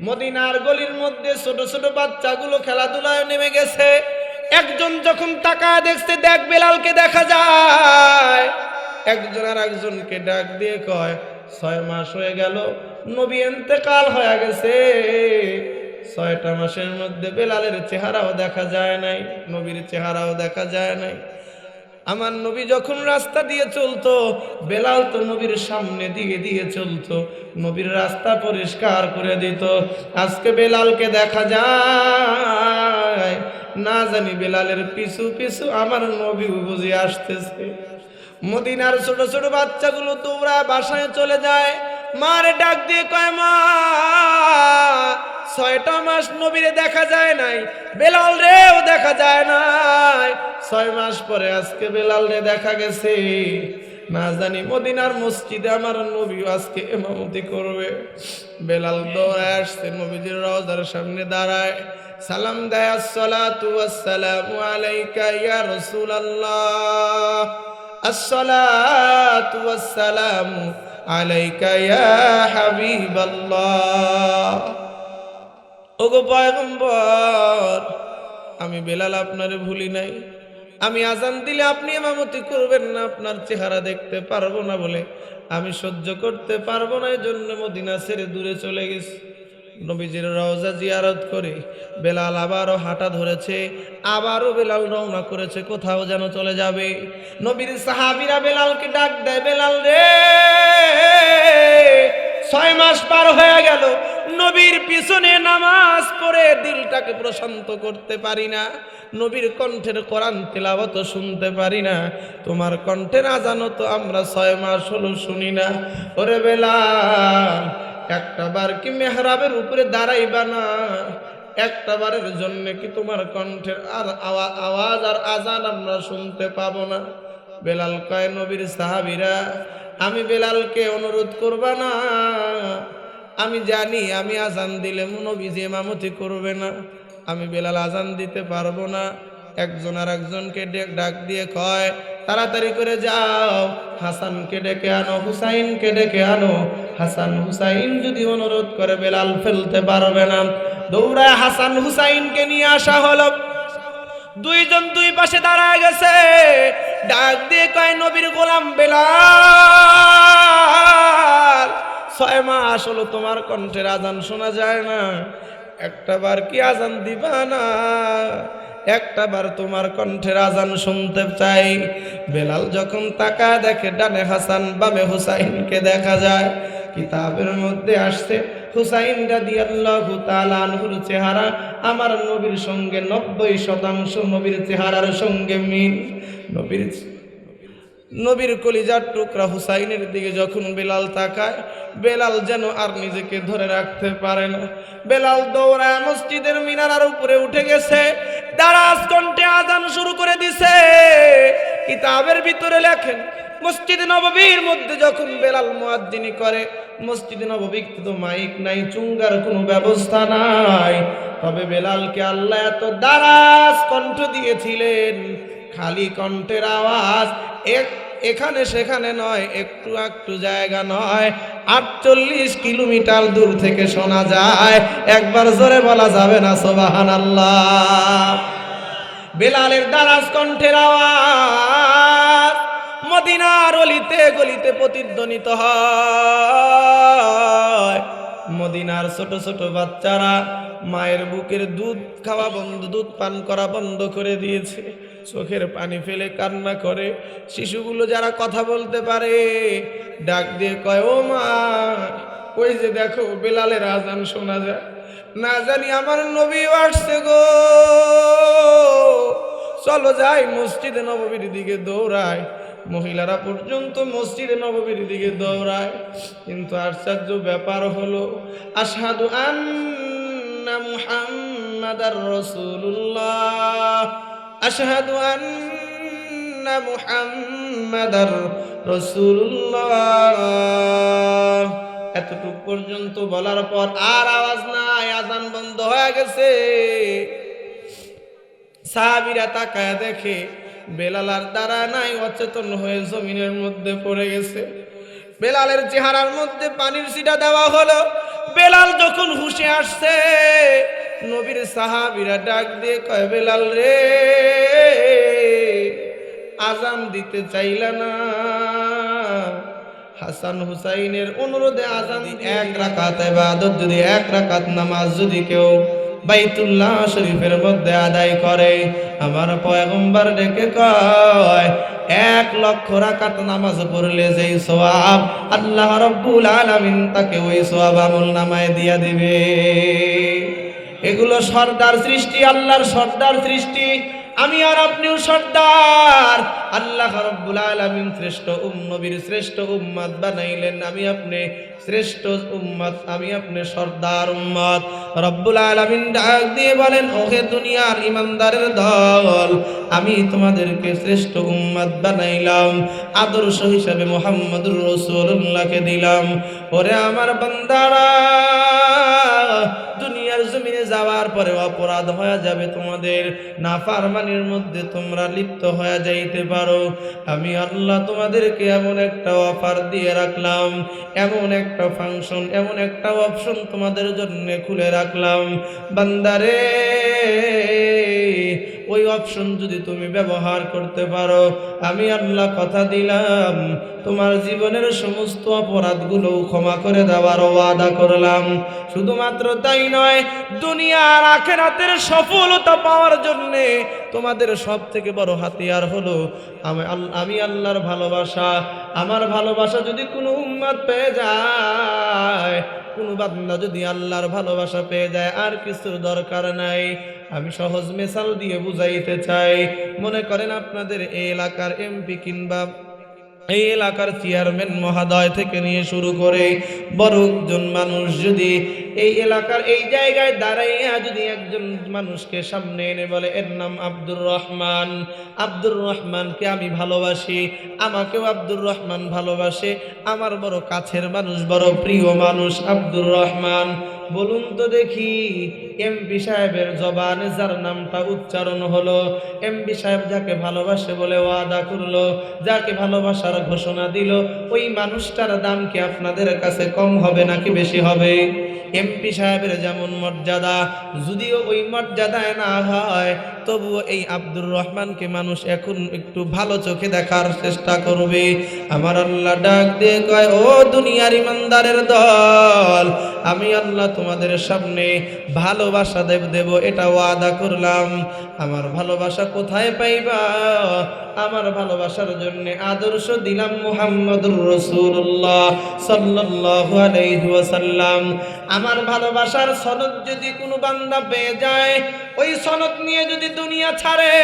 মদিনার গলির মধ্যে ছোট ছোট বাচ্চাগুলো খেলাধুলায় নেমে গেছে। একজন যখন তাকায় দেখছে, দেখ বেলালকে দেখা যায়। একজন আর একজনকে ডাক দিয়ে কয়, ছয় মাস হয়ে গেল, নবী এতেকাল হয়ে গেছে। ছয়টা মাসের মধ্যে বেলালের চেহারাও দেখা যায় নাই, নবীর চেহারাও দেখা যায় নাই। আমার নবী যখন রাস্তা দিয়ে চলতো, বেলাল তো নবীর সামনে দিয়ে দিয়ে চলতো, নবীর রাস্তা পরিষ্কার করে দিত। আজকে বেলালকে দেখা যায়, না জানি বেলালের পিছু পিছু আমার নবী বুঝে আসতেছে। মদিনার ছোট ছোট বাচ্চাগুলো তোমরা বাসায় চলে যায় মারে ডাক দিয়ে কয়, মা, ছয়টা মাস নবীরে দেখা যায় নাই, বেলাল রেও দেখা যায় নাই। ছয় মাস পরে আজকে বেলাল রে দেখা গেছে। না জানি মদিনার মসজিদে আমার নবী আজকে এমামতি করবে। বেলাল দৌড়ায় আসছে, নবীজির রওজার সামনে দাঁড়ায়। সালাম দেয়, আসসালাতু ওয়াসসালামু আলাইকা ইয়া রাসূলুল্লাহ। আসসালাতু ওয়াসসালামু আলাইকা ইয়া হাবিবাল্লাহ। ওগো পয়গম্বর, আমি বেলাল আপনারে ভুলি নাই। আমি আজান দিলে আপনি এমামতি করবেন না, আপনার চেহারা দেখতে পারব না বলে। আমি সহ্য করতে পারব না এই জন্য মদিনা ছেড়ে দূরে চলে গেছি। নবীজির রওজা জিয়ারত করে বেলাল আবারও হাঁটা ধরেছে, আবারও বেলাল রওনা করেছে, কোথাও যেন চলে যাবে। নবীর সাহাবিরা বেলালকে ডাক দেয়, বেলাল রে, ছয় মাস পার হয়ে গেল, নবীর পিছনে নামাজ পড়ে দিলটাকে প্রশান্ত করতে পারি না, নবীর কণ্ঠের কোরআন তেলাবত শুনতে পারি না, তোমার কণ্ঠে না জানো তো আমরা ছয় মাস হলো শুনি না। ওরে বেলা একটা বার কি মেহরাবের উপরে দাঁড়াইবা না? একটা বারের জন্য কি তোমার কণ্ঠের আর আওয়া- আওয়াজ আর আজান আমরা শুনতে পাবো না? বেলাল কয়, নবীর সাহাবিরা, আমি বেলালকে অনুরোধ করবা না। আমি জানি আমি আজান দিলে নবী যে মামতি করবে না। আমি বেলাল আজান দিতে পারব না। একজন আর একজনকে ডাক দিয়ে কয় তাড়াতাড়ি করে যাও। হাসানকে ডেকে আনো, হুসাইনকে ডেকে আনো। হাসান হুসাইন যদি অনুরোধ করে, বেলাল ফেলতে পারবে না। দৌড়ায় হাসান হুসাইনকে নিয়ে আসা হলো। দুইজন দুই পাশে দাঁড়ায় গেছে। ডাক দিয়ে কয়, নবীর গোলাম বেলাল, ছয় মাস হলো তোমার কণ্ঠের আজান শোনা যায় না। একটা বার কি আজান দিবা না? একটা বার তোমার কণ্ঠের আজান শুনতে চাই। বেলাল যখন তাকা দেখে ডানে হাসান, বামে হুসাইনকে দেখা যায়। কিতাবের মধ্যে আসছে, হুসাইন রাদিয়াল্লাহু তাআলা আনহুর চেহারা আমার নবীর সঙ্গে নব্বই শতাংশ নবীর চেহারার সঙ্গে মিল। নবীর নবীর কলিজার টুকরা হুসাইনের দিকে যখন বেলাল তাকায়, বেলাল যেন আর নিজেকে ধরে রাখতে পারে না। বেলাল দৌড়ায় মসজিদের মিনারার উপরে উঠে গেছে, দারাজ কণ্ঠে আজান শুরু করে দিছে। কিতাবের ভিতরে লেখেন, মসজিদ নববীর মধ্যে যখন বেলাল মুয়াজ্জিনি করে, মসজিদ নববী তো মাইক নাই, চুঙ্গার কোনো ব্যবস্থা নাই। তবে বেলালকে আল্লাহ এত দারাজ কণ্ঠ দিয়েছিলেন। খালি কণ্ঠের আওয়াজ এক এখানে সেখানে নয়, একটু একটু জায়গা নয়। আটচল্লিশ কিলোমিটার দূর থেকে শোনা যায়, একবার জোরে বলা যাবে না সোবাহান আল্লাহ বেলালের দারাজ কণ্ঠের আওয়াজ, মদিনার অলিতে গলিতে প্রতিধ্বনিত হয়। মদিনার ছোট ছোট বাচ্চারা মায়ের বুকের দুধ খাওয়া বন্ধ, দুধ পান করা বন্ধ করে দিয়েছে। চোখের পানি ফেলে কান্না করে। শিশুগুলো যারা কথা বলতে পারে, ডাক দিয়ে কয়, ও মা, ওই যে দেখো বেলালের আজান শোনা যায়। না জানি আমার নবী আসছে গো। চলো যাই মসজিদে নববীর দিকে দৌড়ায় মহিলারা পর্যন্ত মসজিদে নববীর দিকে দৌড়ায়। কিন্তু আশ্চর্য ব্যাপার হলো আসাদু আন্না মুহাম্মাদার আশহাদু আন্না মুহাম্মাদার রাসূলুল্লাহ। এতটুক পর্যন্ত বলার পর আর আওয়াজ নাই, আজান বন্ধ হয়ে গেছে। সাহাবিরা তাকায় দেখে, বেলাল আর দ্বারা নাই, অচেতন হয়ে জমিনের মধ্যে পড়ে গেছে। বেলালের চেহারার মধ্যে পানির সিটা দেওয়া হলো। বেলাল যখন হুশে আসছে নবীর সাহাবিরা ডাক দিয়ে কয় বেলাল রে আজান দিতে চাইলা না। হাসান হুসাইনের অনুরোধে আজান এক রাকাত ইবাদত যদি এক রাকাত নামাজ যদি কেউ বাইতুল্লাহ শরীফের মধ্যে আদায় করে আমার পয়গম্বর ডেকে কয় এক লক্ষ রাকাত নামাজ পড়লে যেই সোয়াব আল্লাহ রব্বুল আলামিন তাকে ওই সোয়াব আমল নামায় দিয়া দিবে। এগুলো সর্দার সৃষ্টি, আল্লাহর সর্দার সৃষ্টি। আমি আর আপনিও সর্দার। আল্লাহ রব্বুল আলামিন শ্রেষ্ঠ উম নবীর শ্রেষ্ঠ উম্মত বানাইলেন। আমি আপনি শ্রেষ্ঠ উম্মত, আমি আপনি সর্দার উম্মত। রব্বুল আলামিন ডাক দিয়ে বলেন, ওহে দুনিয়ার ইমানদারের দল, আমি তোমাদেরকে শ্রেষ্ঠ উম্মত বানাইলাম। আদর্শ হিসাবে মোহাম্মদুর রসুল্লাহকে দিলাম। ওরে আমার বান্দারা যাওয়ার পরে অপরাধ হয়ে যাবে তোমাদের। না নাফারমানির মধ্যে তোমরা লিপ্ত হয়ে যাইতে পারো। আমি আল্লাহ তোমাদেরকে এমন একটা অফার দিয়ে রাখলাম, এমন একটা ফাংশন এমন একটা অপশন তোমাদের জন্য খুলে রাখলাম। বান্দারে! ওই অপশন যদি তুমি ব্যবহার করতে পারো, আমি আল্লাহ কথা দিলাম, তোমার জীবনের সমস্ত অপরাধগুলো ক্ষমা করে দেওয়ার ওয়াদা করলাম। শুধুমাত্র তাই নয় দুনিয়ার আখেরাতের সফলতা পাওয়ার জন্যে তোমাদের সব থেকে বড় হাতিয়ার হলো, আমি আমি আল্লাহর ভালোবাসা। আমার ভালোবাসা যদি কোনো উম্মাদ পেয়ে যায় কোনো বান্দা যদি আল্লাহর ভালোবাসা পেয়ে যায়, আর কিছুর দরকার নাই। আমি সহজ মেশাল দিয়ে বুঝাইতে চাই। মনে করেন আপনাদের এই এলাকার এমপি কিংবা এই এলাকার চেয়ারম্যান মহাদয় থেকে নিয়ে শুরু করে বড় একজন মানুষ যদি এই এলাকার এই জায়গায় দাঁড়াইয়া যদি একজন মানুষকে সামনে এনে বলে, এর নাম আব্দুর রহমান। আব্দুর রহমানকে আমি ভালোবাসি। আমাকেও আব্দুর রহমান ভালোবাসে। আমার বড় কাছের মানুষ, বড় প্রিয় মানুষ আব্দুর রহমান। বলুন তো দেখি এমপি সাহেবের জবানে যার নামটা উচ্চারণ হলো এমপি সাহেব যাকে ভালোবাসে বলে ওয়াদা করল, যাকে ভালোবাসার ঘোষণা দিল, ওই মানুষটার দাম কি আপনাদের কাছে কম হবে নাকি বেশি হবে? এমপি সাহেবের যেমন মর্যাদা, যদিও ওই মর্যাদায় না হয়, তবুও এই আব্দুর রহমানকে মানুষ এখন একটু ভালো চোখে দেখার চেষ্টা করবে। আমার আল্লাহ ডাক দিয়ে কয়, ও দুনিয়ার ইমানদারের দল, আমি আল্লাহ তোমাদের সামনে ভালোবাসা দেব দেব, এটা ওয়াদা করলাম। আমার ভালোবাসা কোথায় পাইবা? আমার ভালোবাসার জন্য আদর্শ দিলাম মুহাম্মদুর রসুল্লাহ সাল্লাল্লাহু আলাইহি ওয়াসাল্লাম। আমার ভালোবাসার সনদ যদি কোনো বান্দা পেয়ে যায়, ওই সনদ নিয়ে যদি দুনিয়া ছাড়ে,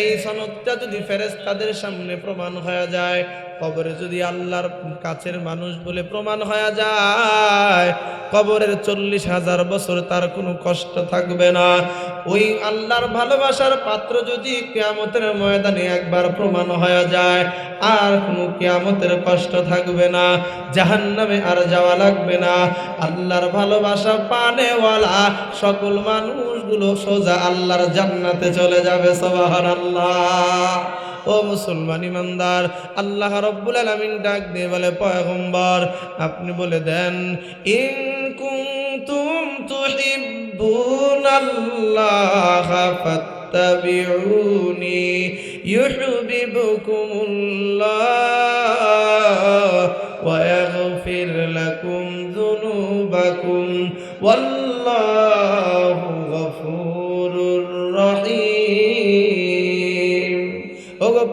এই সনদটা যদি ফেরেশতাদের সামনে প্রমাণ হয়ে যায় কবরে যদি আল্লাহর কাছের মানুষ বলে প্রমাণ হয়ে যায়, কবরের চল্লিশ হাজার বছর তার কোনো কষ্ট থাকবে না। ওই আল্লাহর ভালোবাসার পাত্র যদি কেয়ামতের ময়দানে একবার প্রমাণ হয়ে যায়, আর কোনো কেয়ামতের কষ্ট থাকবে না, জাহান্নামে আর যাওয়া লাগবে না। আল্লাহর ভালোবাসা পানেওয়ালা সকল মানুষগুলো সোজা আল্লাহর জান্নাতে চলে যাবে সবাহার আল্লাহ ও মুসলমান ইমানদার, আল্লাহ রব্বুল আলামিন ডাক দিয়ে বলে, পয়গম্বর, আপনি বলে দেন, ইন কুনতুম তুহিব্বুনাল্লাহ ফাত্তাবিউনি ইউহিব্বুকুমুল্লাহ ওয়া ইয়াগফির লাকুম যুনুবাকুম ওয়াল্লাহু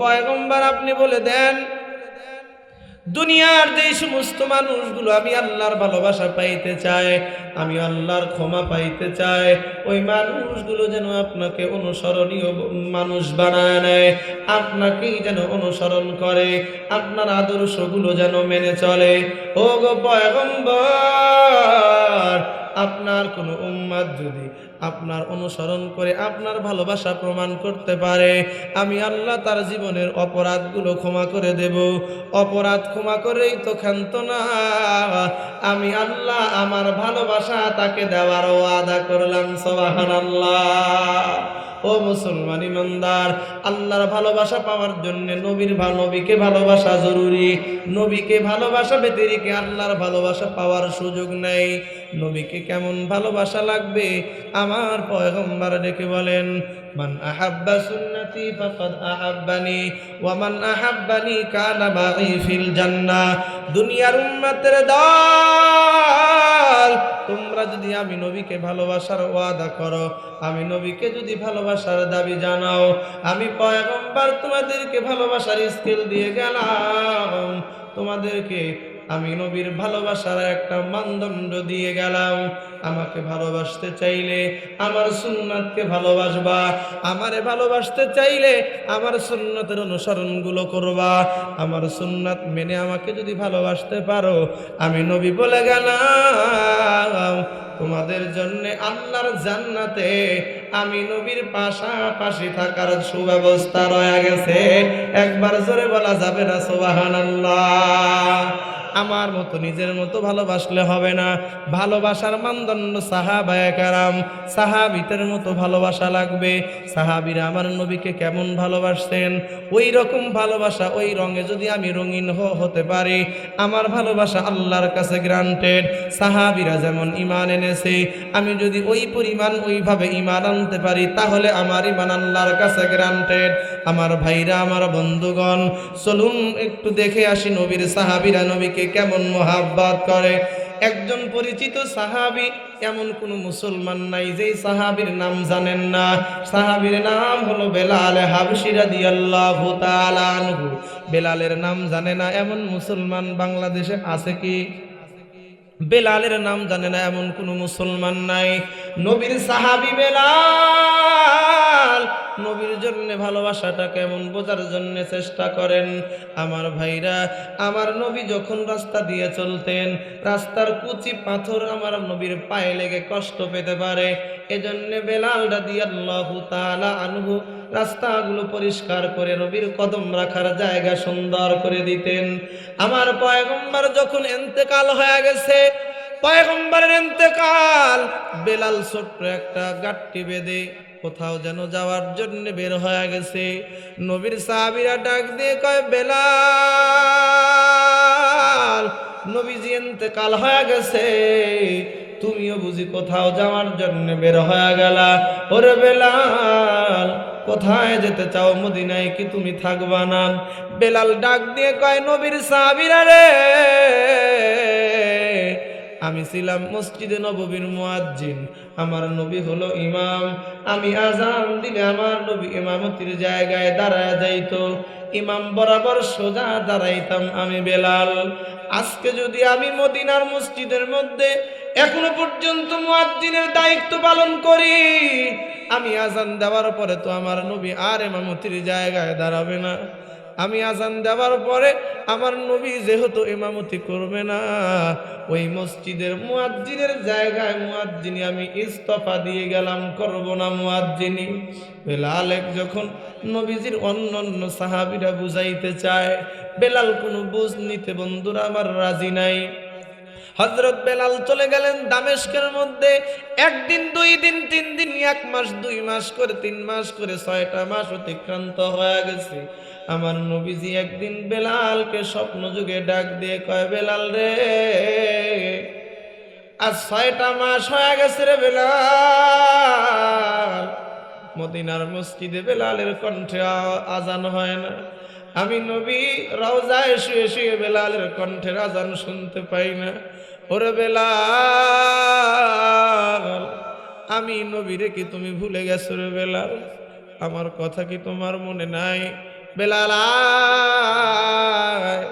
পয়গম্বর আপনি বলে দেন, দুনিয়ার যে সমস্ত মানুষগুলো আমি আল্লাহর ভালোবাসা পাইতে চাই, আমি আল্লাহর ক্ষমা পাইতে চাই, ওই মানুষগুলো যেন আপনাকে অনুসরণীয় মানুষ বানায় নেয়, আপনাকেই যেন অনুসরণ করে, আপনার আদর্শগুলো যেন মেনে চলে। ও গো পয়গম্বর, আপনার কোনো উম্মাদ যদি আপনার অনুসরণ করে আপনার ভালোবাসা প্রমাণ করতে পারে। আমি আল্লাহ তার জীবনের অপরাধগুলো ক্ষমা করে দেব। অপরাধ ক্ষমা করেই তো ক্ষান্ত না। আমি আল্লাহ আমার ভালোবাসা তাকে দেওয়ার ওয়াদা করলাম সবাহান আল্লাহ ও মুসলমান ইমানদার, আল্লাহর ভালোবাসা পাওয়ার জন্য নবীর নবীকে ভালোবাসা জরুরি। নবীকে ভালোবাসা ব্যতিরিকে আল্লাহর ভালোবাসা পাওয়ার সুযোগ নেই। নবীকে কেমন ভালোবাসা লাগবে? আমার পয়গম্বর ডেকে বলেন, মান আহাব্বা সুন্নতি ফাকাদ আহাব্বানি, ওয়া মান আহাব্বানি কানা মাই ফিল জান্নাহ দুনিয়ার উম্মতের দল, তোমরা যদি আমি নবীকে ভালোবাসার ওয়াদা করো, আমি নবীকে যদি ভালোবাসার দাবি জানাও, আমি পয়গম্বর তোমাদেরকে ভালোবাসার স্কিল দিয়ে গেলাম। তোমাদেরকে আমি নবীর ভালোবাসার একটা মানদণ্ড দিয়ে গেলাম। আমাকে ভালোবাসতে চাইলে আমার সুন্নাতকে ভালোবাসবা, আমারে ভালোবাসতে চাইলে আমার সুন্নতের অনুসরণগুলো করবা। আমার সুন্নাত মেনে আমাকে যদি ভালোবাসতে পারো, আমি নবী বলে গেলাম, তোমাদের জন্য আল্লাহর জান্নাতে আমি নবীর পাশাপাশি থাকার সুব্যবস্থা রয়ে গেছে। একবার জোরে বলা যাবে না, সুবহানাল্লাহ। আমার মতো, নিজের মতো ভালোবাসলে হবে না। ভালোবাসার মানদণ্ড সাহাবায়ে কারাম। সাহাবিতের মতো ভালোবাসা লাগবে। সাহাবিরা আমার নবীকে কেমন ভালোবাসতেন? ওই রকম ভালোবাসা ওই রঙে যদি আমি রঙিন হতে পারি, আমার ভালোবাসা আল্লাহর কাছে গ্রান্টেড সাহাবিরা যেমন ইমান এনেছে, আমি যদি ওই পরিমাণ ওইভাবে ইমান আনতে পারি, তাহলে আমার ইমান আল্লাহর কাছে গ্রান্টেড আমার ভাইরা, আমার বন্ধুগণ, চলুন একটু দেখে আসি নবীর সাহাবিরা নবীকে কেমন মোহাব্বত করে? একজন পরিচিত সাহাবি, এমন কোন মুসলমান নাই যেই সাহাবীর নাম জানেন না। সাহাবীর নাম হলো বেলাল হাবশি রাদিয়াল্লাহু তাআলা আনহু। বেলালের নাম জানে না, এমন মুসলমান বাংলাদেশে আছে কি? বেলালের নাম জানে না, এমন কোন মুসলমান নাই। নবীর সাহাবি বেলাল, নবীর জন্য ভালোবাসাটা কেমন বোঝার জন্য চেষ্টা করেন। আমার ভাইরা, আমার নবী যখন রাস্তা দিয়ে চলতেন, রাস্তার কুচি পাথর আমার নবীর পায়ে লেগে কষ্ট পেতে পারে। এজন্য বেলাল রাদিয়াল্লাহু তাআলা আনহু রাস্তাগুলো পরিষ্কার করে নবীর কদম রাখার জায়গা সুন্দর করে দিতেন। আমার পয়গম্বর যখন এন্তেকাল হয়ে গেছে পয়গম্বরের এন্তেকাল বেলাল ছোট্ট একটা গাট্টি বেঁধে কোথাও যেন যাওয়ার জন্য বের হয়ে গেছে। নবীর সাহাবিরা ডাক দিয়ে কয়, বেলাল, নবীজি এন্তেকাল হয়ে গেছে, তুমিও বুঝি কোথাও যাওয়ার জন্য বের হয়ে গেলা। ওরে বেলাল, কোথায় যেতে চাও? মদিনায় কি তুমি থাকবা না? বেলাল ডাক দিয়ে কয়, নবীর সাহাবিরা রে আমি ছিলাম মসজিদে নববীর মুয়াজ্জিন। আমার নবী হলো ইমাম। আমি আজান দিলে আমার নবী ইমামতির জায়গায় দাঁড়ায় যাইতো। ইমাম বরাবর সোজা দাঁড়াইতাম আমি বেলাল। আজকে যদি আমি মদিনার মসজিদের মধ্যে এখনও পর্যন্ত মুয়াজ্জিনের দায়িত্ব পালন করি, আমি আজান দেওয়ার পরে তো আমার নবী আর ইমামতির জায়গায় দাঁড়াবে না। আমি আজান দেওয়ার পরে আমার নবী যেহেতু ইমামতি করবে না, ওই মসজিদের মুয়াজ্জিনের জায়গায় মুয়াজ্জিনি আমি ইস্তফা দিয়ে গেলাম, করব না মুয়াজ্জিনি বেলাল এক যখন নবীজির অন্য অন্য সাহাবিরা বুঝাইতে চায়, বেলাল কোনো বুঝ নিতে বন্ধুরা আমার রাজি নাই। হজরত বেলাল চলে গেলেন দামেস্কের মধ্যে, একদিন, দুই দিন, তিন দিন, এক মাস, দুই মাস করে, তিন মাস করে ছয়টা মাস অতিক্রান্ত হয়ে গেছে। আমার নবীজি একদিন বেলালকে স্বপ্ন যুগে ডাক দিয়ে কয়, বেলাল রে, আজ ছয়টা মাস হয়ে গেছে রে বেলাল। মদিনার মসজিদে বেলালের কণ্ঠে আজান হয় না। আমি নবী রওজায় শুয়ে শুয়ে বেলালের কণ্ঠের আজান শুনতে পাই না। ওরে বেলাল, আমি নবীরে কি তুমি ভুলে গেছো রে বেলাল? আমার কথা কি তোমার মনে নাই? বেলাল আয়,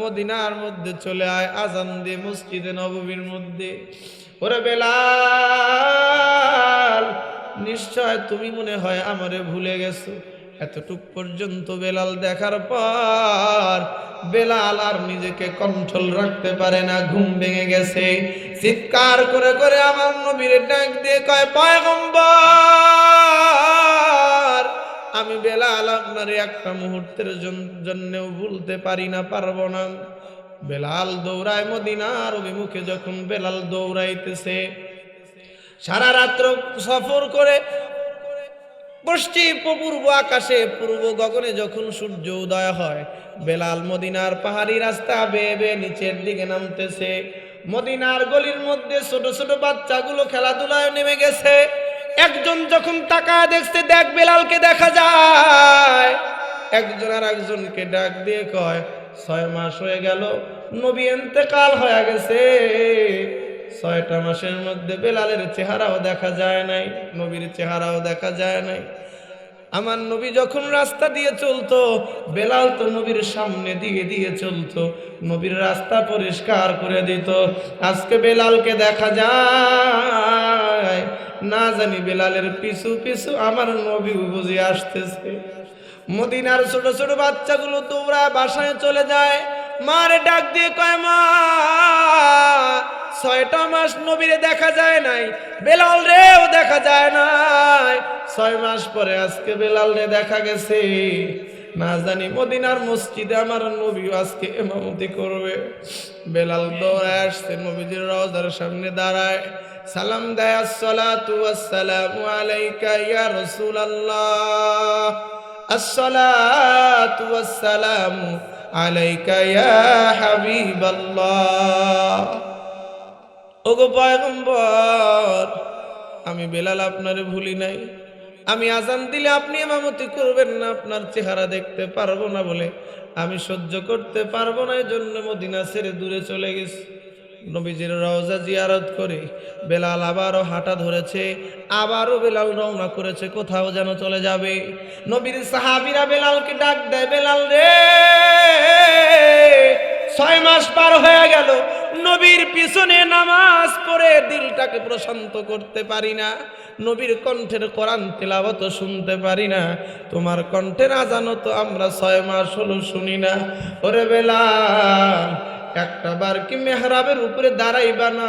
মদিনার মধ্যে চলে আয় আজান দিয়ে মসজিদে নববীর মধ্যে। ওরে বেলাল নিশ্চয় তুমি মনে হয় আমারে ভুলে গেছো। এতটুক পর্যন্ত বেলাল দেখার পর বেলাল আর নিজেকে কন্ট্রোল রাখতে পারে না ঘুম ভেঙে গেছে। চিৎকার করে করে আমার নবীর ডাক দিয়ে কয় পয়গম্বর! আমি বেলাল আপনার একটা মুহূর্তের জন্যও ভুলতে পারি না, পারব না। বেলাল দৌড়ায় মদিনার অভিমুখে যখন বেলাল দৌড়াইতেছে, সারা রাত্র সফর করে পশ্চিম পূর্ব আকাশে, পূর্ব গগনে যখন সূর্য উদয় হয়, বেলাল মদিনার পাহাড়ি রাস্তা বেয়ে বেয়ে নিচের দিকে নামতেছে। মদিনার গলির মধ্যে ছোট ছোট বাচ্চাগুলো খেলাধুলায় নেমে গেছে। একজন যখন তাকায় দেখছে, দেখ বেলালকে দেখা যায়। একজন আর একজনকে ডাক দিয়ে কয়, ছয় মাস হয়ে গেল, নবী এতেকাল হয়ে গেছে। ছয়টা মাসের মধ্যে বেলালের চেহারাও দেখা যায় নাই, নবীর চেহারাও দেখা যায় নাই। আমার নবী যখন রাস্তা দিয়ে চলতো, বেলাল তো নবীর সামনে দিয়ে দিয়ে চলতো, নবীর রাস্তা পরিষ্কার করে দিত। আজকে বেলালকে দেখা যায়। না জানি বেলালের পিছু পিছু আমার নবী বুঝে আসতেছে। মদিনার ছোট ছোট বাচ্চাগুলো তোমরা বাসায় চলে যায়। মার ডাক দিয়ে কয়, মা, ছয়টা মাস নবীরে দেখা যায় নাই, বেলাল রেও দেখা যায় নাই। ছয় মাস পরে আজকে বেলাল রে দেখা গেছে। না জানি মদিনার মসজিদে আমার নবী আজকে এমামতি করবে। বেলাল দৌড়ায় আসছে, নবীজির রওজার সামনে দাঁড়ায়। সালাম দেয়, আসসালাতু ওয়াসসালামু আলাইকা ইয়া রাসূলুল্লাহ। আসসালাতু ওয়াসসালামু আলাইকা ইয়া হাবিবাল্লাহ। ওগো পয়গম্বর, আমি বেলাল আপনারে ভুলি নাই। আমি আজান দিলে আপনি এমামতি করবেন না, আপনার চেহারা দেখতে পারব না বলে। আমি সহ্য করতে পারব না এই জন্য মদিনা ছেড়ে দূরে চলে গেছি। নবীজির রওজা জিয়ারত করে বেলাল আবারও হাঁটা ধরেছে, আবারও বেলাল রওনা করেছে, কোথাও যেন চলে যাবে। নবীর সাহাবিরা বেলালকে ডাক দেয়, বেলাল রে, ছয় মাস পার হয়ে গেল, নবীর পিছনে নামাজ পড়ে দিলটাকে প্রশান্ত করতে পারি না, নবীর কণ্ঠের কোরআন তেলাবত শুনতে পারি না, তোমার কণ্ঠের আজানো তো আমরা ছয় মাস হলো শুনি না। ওরে বেলা একটা বার কি মেহরাবের উপরে দাঁড়াইবা না?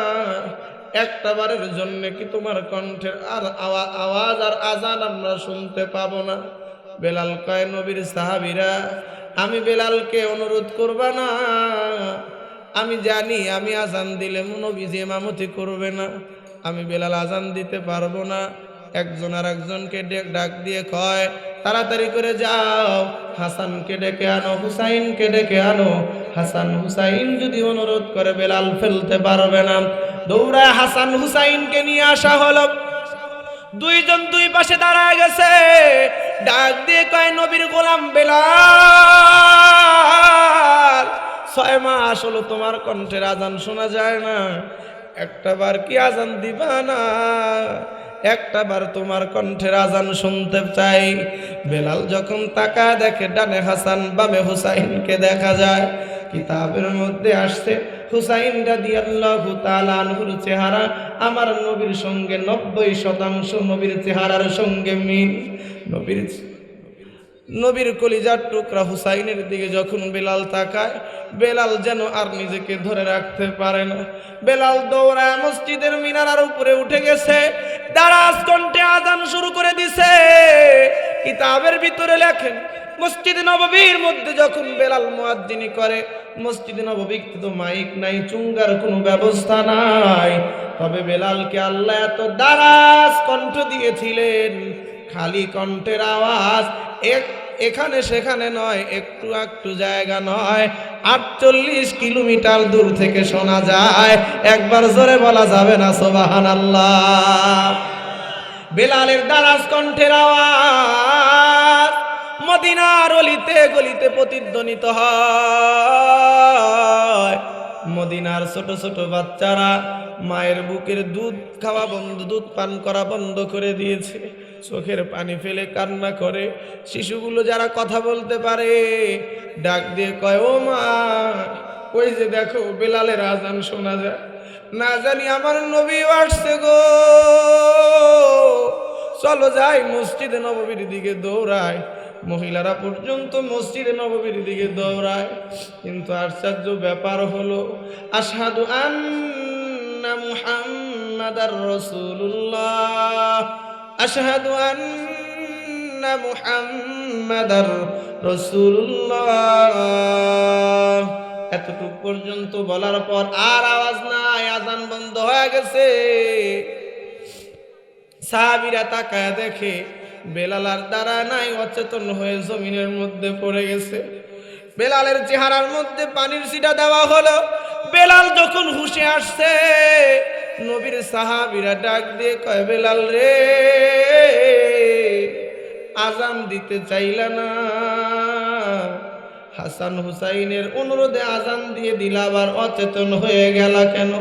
একটা বারের জন্য কি তোমার কণ্ঠের আর আওয়া- আওয়াজ আর আজান আমরা শুনতে পাবো না? বেলাল কয়, নবীর সাহাবিরা, আমি বেলালকে অনুরোধ করবা না। আমি জানি আমি আজান দিলে নবী যে মামতি করবে না। আমি বেলাল আজান দিতে পারব না। একজন আর একজনকে ডাক দিয়ে কয় তাড়াতাড়ি করে যাও। হাসানকে ডেকে আনো, হুসাইনকে ডেকে আনো। হাসান হুসাইন যদি অনুরোধ করে বেলাল ফেলতে পারবে না। দৌড়ায় হাসান হুসাইনকে নিয়ে আসা হলো। দুইজন দুই পাশে দাঁড়ায় গেছে। ডাক দিয়ে কয়, নবীর গোলাম বেলাল, ছয় মাস হলো তোমার কণ্ঠের আজান শোনা যায় না। একটা বার কি আজান দিবা না? একটা বার তোমার কণ্ঠের আজান শুনতে চাই। বেলাল যখন তাকা দেখে ডানে হাসান, বামে হুসাইনকে দেখা যায়। কিতাবের মধ্যে আসছে, হুসাইন রাদি আল্লাহ তালানহুর চেহারা আমার নবীর সঙ্গে নব্বই শতাংশ নবীর চেহারার সঙ্গে মিল। নবীর নবীর কলিজার টুকরা হুসাইনের দিকে যখন বেলাল তাকায়, বেলাল যেন আর নিজেকে ধরে রাখতে পারে না। বেলাল দৌড়ায় মসজিদের মিনারার উপরে উঠে গেছে। দারাজ কণ্ঠে আজান শুরু করে দিছে। কিতাবের ভিতরে লেখেন, মসজিদ নববীর মধ্যে যখন বেলাল মুয়াজ্জিনি করে, মসজিদ নববীর তো মাইক নাই, চুঙ্গার কোনো ব্যবস্থা নাই। তবে বেলালকে আল্লাহ এত দারাজ কণ্ঠ দিয়েছিলেন। খালি কণ্ঠের আওয়াজ, এক এখানে সেখানে নয়, একটু একটু জায়গা নয়। আটচল্লিশ কিলোমিটার দূর থেকে শোনা যায়, একবার জোরে বলা যাবে না সোবাহান আল্লাহ বেলালের দারাজ কণ্ঠের আওয়াজ, মদিনার অলিতে গলিতে প্রতিধ্বনিত হয়। মদিনার ছোট ছোট বাচ্চারা মায়ের বুকের দুধ খাওয়া বন্ধ, দুধ পান করা বন্ধ করে দিয়েছে। চোখের পানি ফেলে কান্না করে। শিশুগুলো যারা কথা বলতে পারে, ডাক দিয়ে কয়, ও মা, ওই যে দেখো বেলালের আজান শোনা যায়। না জানি আমার নবী আসছে গো। চলো যাই মসজিদে নববীর দিকে দৌড়ায় মহিলারা পর্যন্ত মসজিদে নববীর দিকে দৌড়ায়। কিন্তু আশ্চর্য ব্যাপার হলো আসাদু আন্না মুহাম্মাদার রাসূলুল্লাহ আশহাদু আন্না মুহাম্মাদার রাসূলুল্লাহ। এতটুক পর্যন্ত বলার পর আর আওয়াজ নাই, আজান বন্ধ হয়ে গেছে। সাহাবিরা তাকায় দেখে বেলালার দ্বারা নাই, অচেতন হয়ে জমিনের মধ্যে পড়ে গেছে। বেলালের চেহারার মধ্যে পানির সিটা দেওয়া হলো। বেলাল যখন হুশে আসছে নবীর সাহাবিরা ডাক দিয়ে কয়, বেলাল রে, আজান দিতে চাইলা না। হাসান হুসাইনের অনুরোধে আজান দিয়ে দিল, আবার অচেতন হয়ে গেল কেন?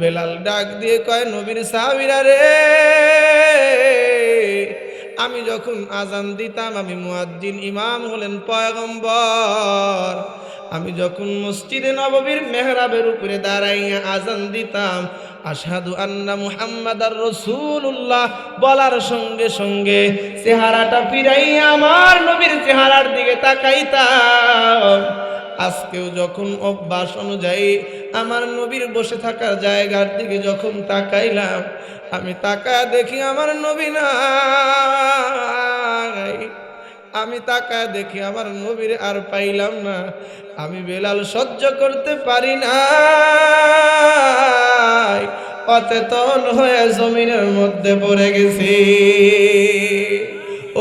বেলাল ডাক দিয়ে কয়, নবীর সাহাবিরা রে, আমি যখন আজান দিতাম, আমি মুয়াজ্জিন ইমাম হলেন পয়গম্বর। আমি যখন মসজিদে নববীর মেহরাবের উপরে দাঁড়াইয়া আজান দিতাম আশহাদু আন্না মুহাম্মাদার রাসূলুল্লাহ বলার সঙ্গে সঙ্গে চেহারাটা ফিরাইয়া আমার নবীর চেহারার দিকে তাকাইতাম। আজকেও যখন অভ্যাস অনুযায়ী আমার নবীর বসে থাকার জায়গার দিকে যখন তাকাইলাম, আমি তাকায় দেখি আমার নবী নাই। আমি তাকা দেখি আমার নবীর আর পাইলাম না। আমি বেলাল সহ্য করতে পারি না অচেতন হয়ে জমিনের মধ্যে পড়ে গেছি।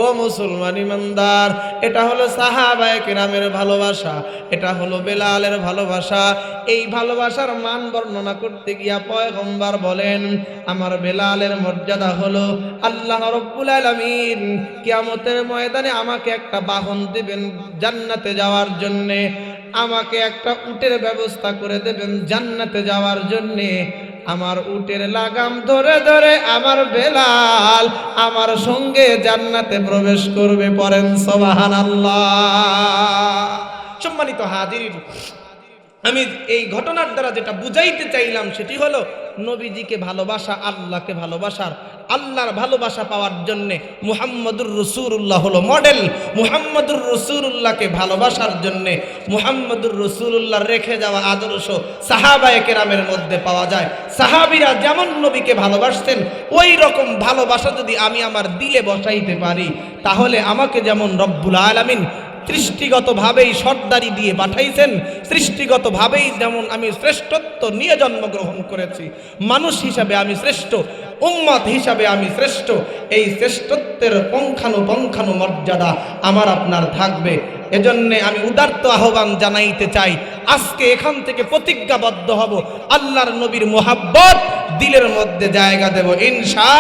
ও মুসলমান ইমানদার এটা হলো সাহাবায়ে কেরামের ভালোবাসা, এটা হলো বেলালের ভালোবাসা। এই ভালোবাসার মান বর্ণনা করতে গিয়া পয়গম্বর বলেন, আমার বেলালের মর্যাদা হলো আল্লাহ রব্বুল আলামিন কিয়ামতের ময়দানে আমাকে একটা বাহন দিবেন জান্নাতে যাওয়ার জন্যে। আমাকে একটা উটের ব্যবস্থা করে দেবেন জান্নাতে যাওয়ার জন্যে। আমার উটের লাগাম ধরে ধরে আমার বেলাল আমার সঙ্গে জান্নাতে প্রবেশ করবে পরেন সবাহান সম্মানিত হাজির আমি এই ঘটনার দ্বারা যেটা বুঝাইতে চাইলাম সেটি হলো নবীজিকে ভালোবাসা, আল্লাহকে ভালোবাসার, আল্লাহর ভালোবাসা পাওয়ার জন্যে মুহাম্মদুর রসুল্লাহ হলো মডেল মুহাম্মদুর রসুল্লাহকে ভালোবাসার জন্যে মুহাম্মদুর রসুল্লাহ রেখে যাওয়া আদর্শ সাহাবায়ে কেরামের মধ্যে পাওয়া যায়। সাহাবিরা যেমন নবীকে ভালোবাসতেন, ওই রকম ভালোবাসা যদি আমি আমার দিলে বসাইতে পারি, তাহলে আমাকে যেমন রব্বুল আলামিন সৃষ্টিগতভাবেই সর্দারি দিয়ে পাঠাইছেন। সৃষ্টিগতভাবেই যেমন আমি শ্রেষ্ঠত্ব নিয়ে জন্মগ্রহণ করেছি, মানুষ হিসাবে আমি শ্রেষ্ঠ, উম্মত হিসাবে আমি শ্রেষ্ঠ, এই শ্রেষ্ঠত্বের পঙ্খানু পঙ্খানু মর্যাদা আমার আপনার থাকবে। এজন্যে আমি উদার্ত আহ্বান জানাইতে চাই, আজকে এখান থেকে প্রতিজ্ঞাবদ্ধ হব, আল্লাহর নবীর মোহাব্বত দিলের মধ্যে জায়গা দেব, ইনশা